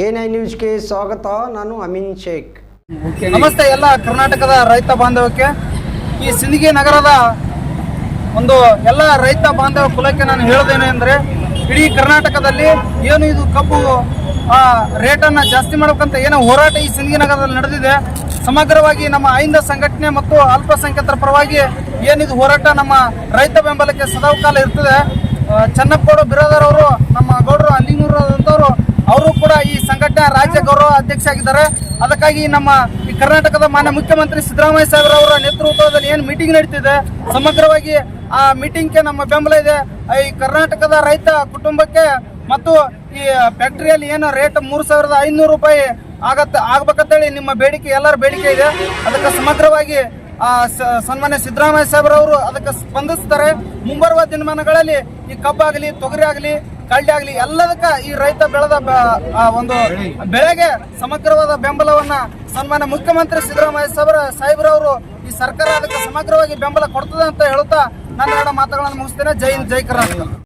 I ನ್ಯೂಸ್ಗೆ ಸ್ವಾಗತ, ನಾನು ಅಮೀನ್ ಶೇಖ್. ನಮಸ್ತೆ ಎಲ್ಲ ಕರ್ನಾಟಕದ ರೈತ ಬಾಂಧವಕ್ಕೆ. ಈ ಸಿಂದಗಿ ನಗರದ ಒಂದು ಎಲ್ಲ ರೈತ ಬಾಂಧವ ಕುಲಕ್ಕೆ ನಾನು ಹೇಳೋದೇನು ಅಂದರೆ ಇಡೀ ಕರ್ನಾಟಕದಲ್ಲಿ ಏನು ಇದು ಕಬ್ಬು ರೇಟನ್ನು ಜಾಸ್ತಿ ಮಾಡಬೇಕಂತ ಏನೋ ಹೋರಾಟ ಈ ಸಿಂದಗಿ ನಗರದಲ್ಲಿ ನಡೆದಿದೆ. ಸಮಗ್ರವಾಗಿ ನಮ್ಮ ಐಂದ ಸಂಘಟನೆ ಮತ್ತು ಅಲ್ಪಸಂಖ್ಯಾತರ ಪರವಾಗಿ ಏನಿದು ಹೋರಾಟ ನಮ್ಮ ರೈತ ಬೆಂಬಲಕ್ಕೆ ಸದಾಕಾಲ ಇರ್ತದೆ. ಚನ್ನಪ್ಪಗೌಡ ಬಿರಾದರ್ ಅವರು ನಮ್ಮ ಗೌಡರು ಅಲ್ಲಿನೂರದಂಥವ್ರು ಅವರು ಕೂಡ ಈ ಸಂಘಟನೆ ರಾಜ್ಯ ಗೌರವ ಅಧ್ಯಕ್ಷ ಆಗಿದ್ದಾರೆ ಅದಕ್ಕಾಗಿ ನಮ್ಮ ಈ ಕರ್ನಾಟಕದ ಮಾನ್ಯ ಮುಖ್ಯಮಂತ್ರಿ ಸಿದ್ದರಾಮಯ್ಯ ಸಾಹೇಬ್ ಅವರ ನೇತೃತ್ವದಲ್ಲಿ ಏನು ಮೀಟಿಂಗ್ ನಡೀತಿದೆ ಸಮಗ್ರವಾಗಿ ಆ ಮೀಟಿಂಗ್ಗೆ ನಮ್ಮ ಬೆಂಬಲ ಇದೆ. ಈ ಕರ್ನಾಟಕದ ರೈತ ಕುಟುಂಬಕ್ಕೆ ಮತ್ತು ಈ ಫ್ಯಾಕ್ಟರಿಯಲ್ಲಿ ಏನು ರೇಟ್ ಮೂರು ಸಾವಿರದ ಐನೂರು ರೂಪಾಯಿ ಆಗತ್ತ ಆಗ್ಬೇಕಂತೇಳಿ ನಿಮ್ಮ ಬೇಡಿಕೆ ಎಲ್ಲರ ಬೇಡಿಕೆ ಇದೆ. ಅದಕ್ಕೆ ಸಮಗ್ರವಾಗಿ ಆ, ಸನ್ಮಾನ್ಯ ಸಿದ್ದರಾಮಯ್ಯ ಸಾಹೇಬ್ರವರು ಅದಕ್ಕೆ ಸ್ಪಂದಿಸ್ತಾರೆ. ಮುಂಬರುವ ದಿನಮಾನಗಳಲ್ಲಿ ಈ ಕಬ್ಬಾಗಲಿ ತೊಗರಿ ಆಗಲಿ ಕಳ್ಳಿ ಆಗಲಿ, ಎಲ್ಲದಕ್ಕ ಈ ರೈತ ಬೆಳೆದ ಒಂದು ಬೆಳೆಗೆ ಸಮಗ್ರವಾದ ಬೆಂಬಲವನ್ನ ಸನ್ಮಾನ ಮುಖ್ಯಮಂತ್ರಿ ಸಿದ್ದರಾಮಯ್ಯ ಸಾಹೇಬ್ರ ಸಾಹೇಬ್ರವರು ಈ ಸರ್ಕಾರ ಅದಕ್ಕೆ ಸಮಗ್ರವಾಗಿ ಬೆಂಬಲ ಕೊಡ್ತದೆ ಅಂತ ಹೇಳುತ್ತಾ ನನ್ನ ಎರಡು ಮಾತುಗಳನ್ನು ಮುಗಿಸ್ತೇನೆ. ಜೈ ಜೈ ಕರ್ನಾಟಕ.